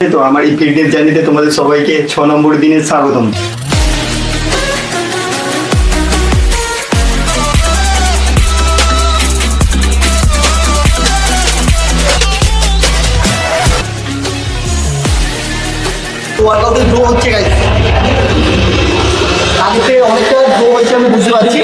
তো আমার এই ফিটনেস জার্নিতে তোমাদের সবাইকে ছ নম্বর দিনের স্বাগতম। হচ্ছে গাইস আগেতে অনেকটা গ্রো হয়েছে আমি বুঝতে পারছি।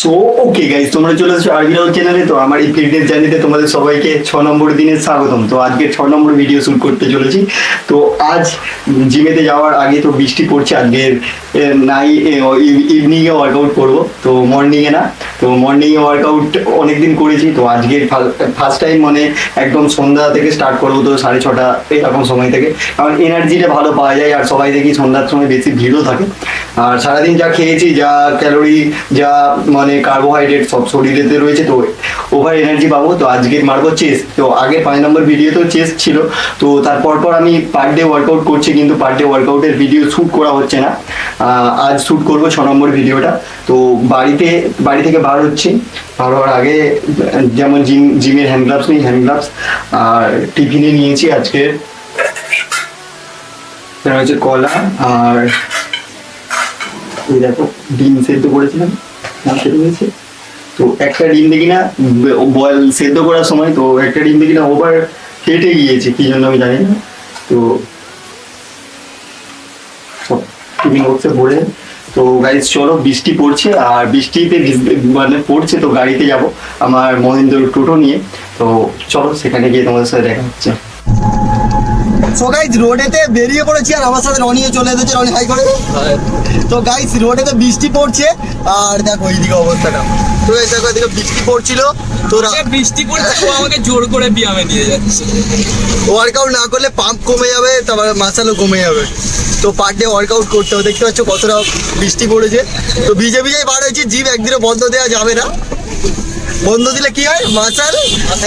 সো ওকে গাইজ তোমরা চলে এসেছ আরবি রাউল চ্যানেলে তো আমার এই জার্নিতে তোমাদের সবাইকে ছ নম্বর দিনের স্বাগতম। তো আজকে ছ নম্বর ভিডিও শুট করতে চলেছি। তো আজ জিমেতে যাওয়ার আগে তো বৃষ্টি পড়ছে আজকের নাই ইভিনিংয়ে ওয়ার্কআউট করব। তো মর্নিংয়ে না, তো মর্নিংয়ে ওয়ার্কআউট অনেকদিন করেছি। তো আজকে ফার্স্ট টাইম মানে একদম সন্ধ্যা থেকে স্টার্ট করব, তো সাড়ে ছটা এরকম সময় থেকে। কারণ এনার্জিটা ভালো পাওয়া যায়, আর সবাই দেখি সন্ধ্যার সময় বেশি ভিড়ও থাকে। আর সারাদিন যা খেয়েছি, যা ক্যালোরি যা মানে কার্বোহাইড্রেট সব শরীরেতে রয়েছে, তো ওভার এনার্জি পাবো, তো আজকে মারবো চেস্ট তো আগে পাঁচ নম্বর ভিডিওতেও চেস্ট ছিল, তো তারপর পর আমি পার ডে ওয়ার্কআউট করছি, কিন্তু পার ডে ওয়ার্কআউটের ভিডিও শ্যুট করা হচ্ছে না। আজ শ্যুট করব ছ নম্বর ভিডিওটা তো বাড়িতে, বাড়ি থেকে বার হচ্ছি, বার হওয়ার আগে যেমন জিম জিমের হ্যান্ড গ্লাভস নেই হ্যান্ড গ্লাভস আর টিফিনে নিয়েছি আজকে হচ্ছে কলা, আর দেখো, ডিম সেদ্ধ করেছিলাম। মাছের রয়েছে তো একটা ডিম দেখি না, বয়েল সেদ্ধ করার সময় তো একটা ডিম দেখি না, ওভার ফেটে গিয়েছে, কি জন্য আমি জানি না। তো টিফিন বক্সে ভরে, তো গাইজ চলো, বৃষ্টি পড়ছে, আর বৃষ্টিতে মানে পড়ছে, তো গাড়িতে যাব, আমার মহেন্দ্র টোটো নিয়ে। তো চলো, সেখানে গিয়ে তোমাদের সাথে দেখা হচ্ছে। সো গাইজ রোডেতে বেরিয়ে পড়েছি আর আমার সাথে রনিও চলে এসেছে রনি হাই করে। তো গাইজ রোডেতে বৃষ্টি পড়ছে আর দেখো এইদিকে অবস্থাটা। তো এই দেখো এদিকে বৃষ্টি পড়ছিল তো সে বৃষ্টি পড়ছে ও আমাকে জোর করে ব্যায়ামে নিয়ে যাচ্ছে। ওয়ার্কআউট না করলে পাম্প কমে যাবে তারপরে মাসালও কমে যাবে। তো পার ডে ওয়ার্কআউট করতে হবে দেখতে পাচ্ছ কতটা বৃষ্টি পড়েছে। তো ভিজে ভিজেই বার হয়েছি জিম একদিনও বন্ধ দেওয়া যাবে না। বন্ধ দিলে কি হয়? মাসাল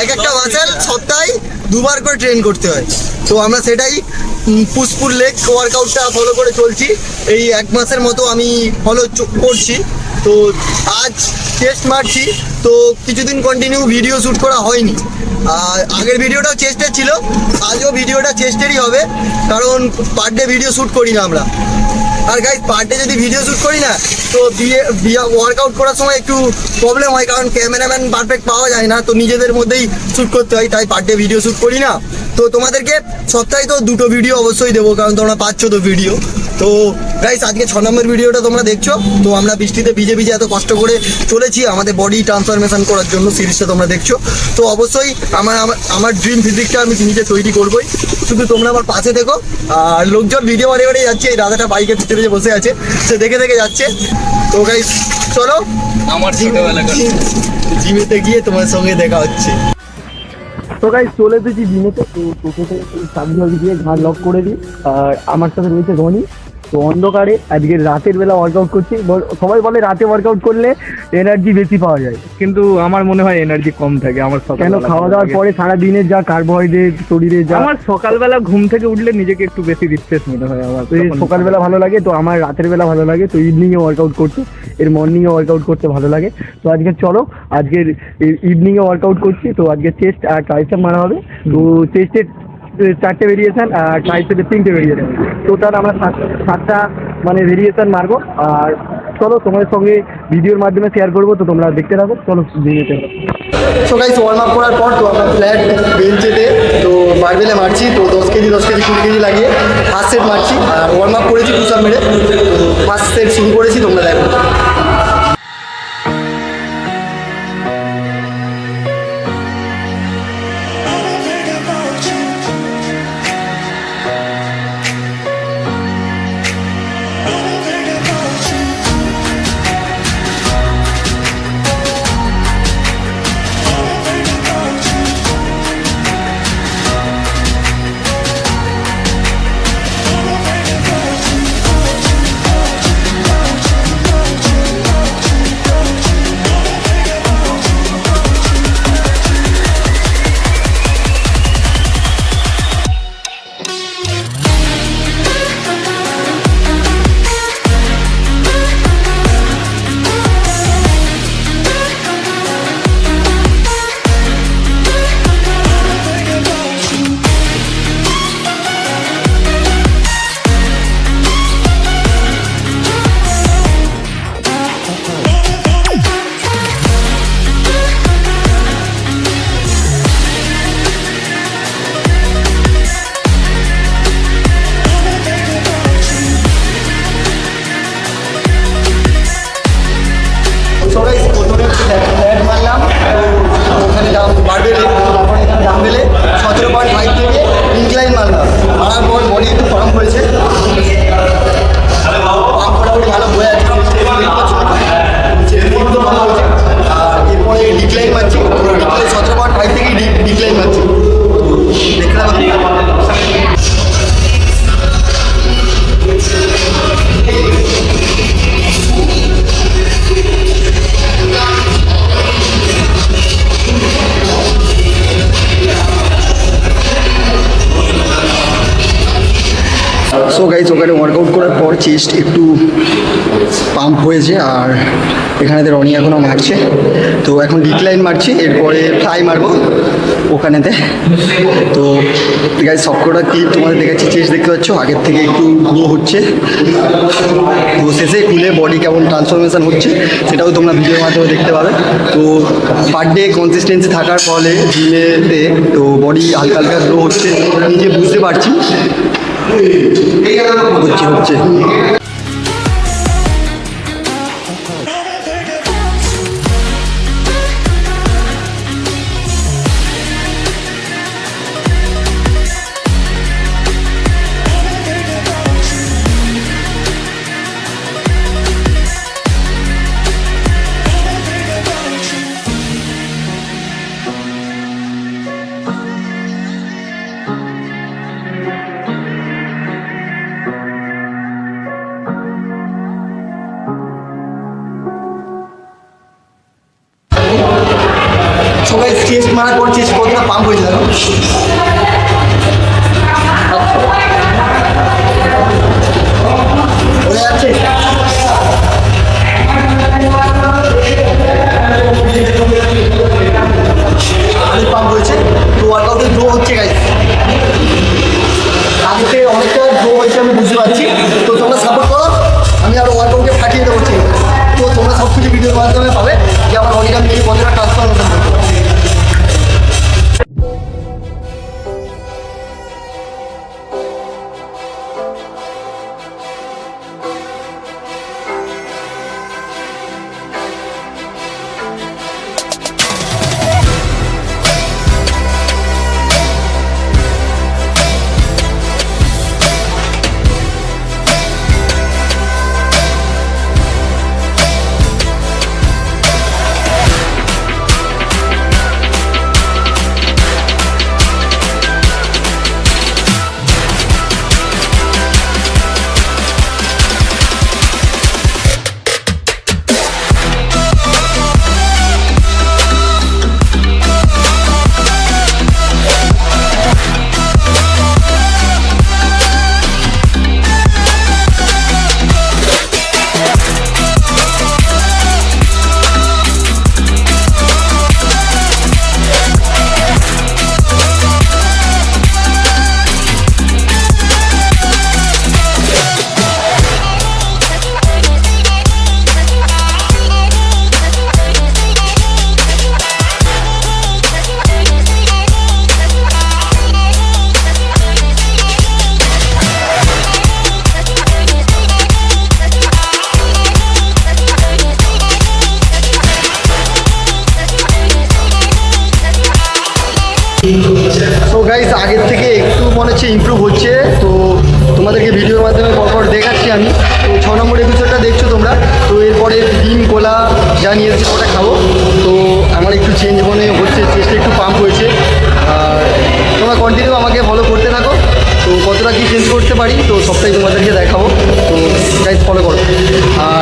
এক একটা মাসাল সপ্তাহে দুবার করে ট্রেন করতে হয়। তো আমরা সেটাই পুষ্পুর লেগ ওয়ার্কআউটটা ফলো করে চলছি। এই এক মাসের মতো আমি ফলো করছি। তো আজ টেস্ট মারছি। তো কিছুদিন কন্টিনিউ ভিডিও শ্যুট করা হয়নি। আর আগের ভিডিওটাও চেস্টের ছিল। আজও ভিডিওটা চেস্টেরই হবে। কারণ পার ডে ভিডিও শ্যুট করি না আমরা। আর গাইজ পার ডে যদি ভিডিও শ্যুট করি না, তো বিয়ে ওয়ার্কআউট করার সময় একটু প্রবলেম হয়, কারণ ক্যামেরাম্যান পারফেক্ট পাওয়া যায় না, তো নিজেদের মধ্যেই শ্যুট করতে হয়, তাই পার ডে ভিডিও শ্যুট করি না। তো তোমাদেরকে সপ্তাহে তো দুটো ভিডিও অবশ্যই দেবো, কারণ তোমরা পাচ্ছ তো ভিডিও তো গাইস আজকে ছ নম্বর ভিডিওটা তোমরা দেখছ, তো আমরা বৃষ্টিতে ভিজে ভিজে এত কষ্ট করে চলেছি, আমাদের বডি ট্রান্সফরমেশন করার জন্য সিরিজটা তোমরা দেখছ। তো অবশ্যই আমার, আমার- ড্রিম ফিজিকটা আমি নিজে তৈরি করবোই। শুধু তোমরা আমার পাশে দেখো আর লোকজন ভিডিও বাড়ি বাড়ি যাচ্ছে, এই দাদাটা বাইকের ভিতরে যে বসে আছে সে দেখে দেখে যাচ্ছে। তো গাইস চলো। আমার ছোটবেলাকার জিমেতে গিয়ে তোমার সঙ্গে দেখা হচ্ছে। তো গাইস চলে এসেছি জিমেতে। তো তোকে চাবি ফাবি দিয়ে ঘাট লক করে দিই। আর আমার সাথে রয়েছে রনি তো অন্ধকারে আজকে রাতের বেলা ওয়ার্কআউট করছি। সবাই বলে রাতে ওয়ার্কআউট করলে এনার্জি বেশি পাওয়া যায়। কিন্তু আমার মনে হয় এনার্জি কম থাকে আমার কেন? খাওয়া দাওয়ার পরে সারা দিনের যা কার্বোহাইড্রেট শরীরে যা আমার সকালবেলা ঘুম থেকে উঠলে নিজেকে একটু বেশি রিফ্রেশ মনে হয় আমার তো সকালবেলা ভালো লাগে তো আমার রাতের বেলা ভালো লাগে তো ইভিনিংয়ে ওয়ার্কআউট করতে এর মর্নিংয়ে ওয়ার্কআউট করতে ভালো লাগে। তো আজকে চলো আজকের ইভিনিংয়ে ওয়ার্কআউট করছি তো আজকে চেস্ট আর ট্রাইসেপ মারা হবে। তো চেস্টের চারটে ভেরিয়েশন আর ট্রাইসেপের তিনটে ভেরিয়েশন টোটাল আমরা সাত- সাতটা মানে ভেরিয়েশন মারবো। আর চলো, তোমাদের সঙ্গে ভিডিওর মাধ্যমে শেয়ার করব, তো তোমরা দেখতে থাকো। চলো ভিডিওতে সো গাইস ওয়ার্ম আপ করার পর তো আমরা ফ্ল্যাট বেঞ্চেতে তো মার্বেলে মারছি, তো দশ কেজি দশ কেজি, কুড়ি কেজি লাগিয়ে ফার্স্ট সেট মারছি। আর ওয়ার্ম আপ করেছি পুশ মেরে। তো ফার্স্ট সেট শুরু করেছি, তোমরা দেখো। ডাম্বেল ডাম্বেলে থেকে ইনক্লাইন মারলাম। মারার পর বডি একটু ফার্ম হয়েছে। ফার্ম মোটামুটি ভালো হয়ে আছে। এরপরে ডিক্লাইন মারছি। সতেরো পয়েন্ট ফাইভ থেকে ডিক্লাইন মারছি। ওখানে ওয়ার্কআউট করার পর চেস্ট একটু পাম্প হয়েছে আর এখানেতে রনি এখনও মারছে। তো এখন ডিক্লাইন মারছি, এরপরে ফ্লাই মারবো ওখানেতে। তো গাইজ সবকটা ক্লিপ তোমাদের দেখাচ্ছি চেস্ট দেখতে পাচ্ছ, আগের থেকে একটু গ্রো হচ্ছে। তো শেষে খুলে বডি কেমন ট্রান্সফরমেশন হচ্ছে, সেটাও তোমরা ভিডিওর মাধ্যমে দেখতে পাবে। তো পার ডে কনসিস্টেন্সি থাকার ফলে জিমেতে তো বডি হালকা হালকা গ্রো হচ্ছে, নিজে বুঝতে পারছি। হচ্ছে হচ্ছে। চেস্ট মারার পর চেস্ট কতটা পাম্প হয়েছে ইমপ্রুভ হচ্ছে, তো তোমাদেরকে ভিডিওর মাধ্যমে পরপর দেখাচ্ছি আমি। তো ছ নম্বর এপিসোডটা দেখছ তোমরা। তো এরপরে ডিম, কোলা যা নিয়ে এসেছি ওটা খাব। তো আমার একটু চেঞ্জ মনে হচ্ছে চেষ্টা একটু পাম্প হয়েছে। আর তোমরা কন্টিনিউ আমাকে ফলো করতে থাকো। তো কতটা কী চেঞ্জ করতে পারি, তো সবটাই তোমাদেরকে দেখাবো। তো গাইজ ফলো করো। আর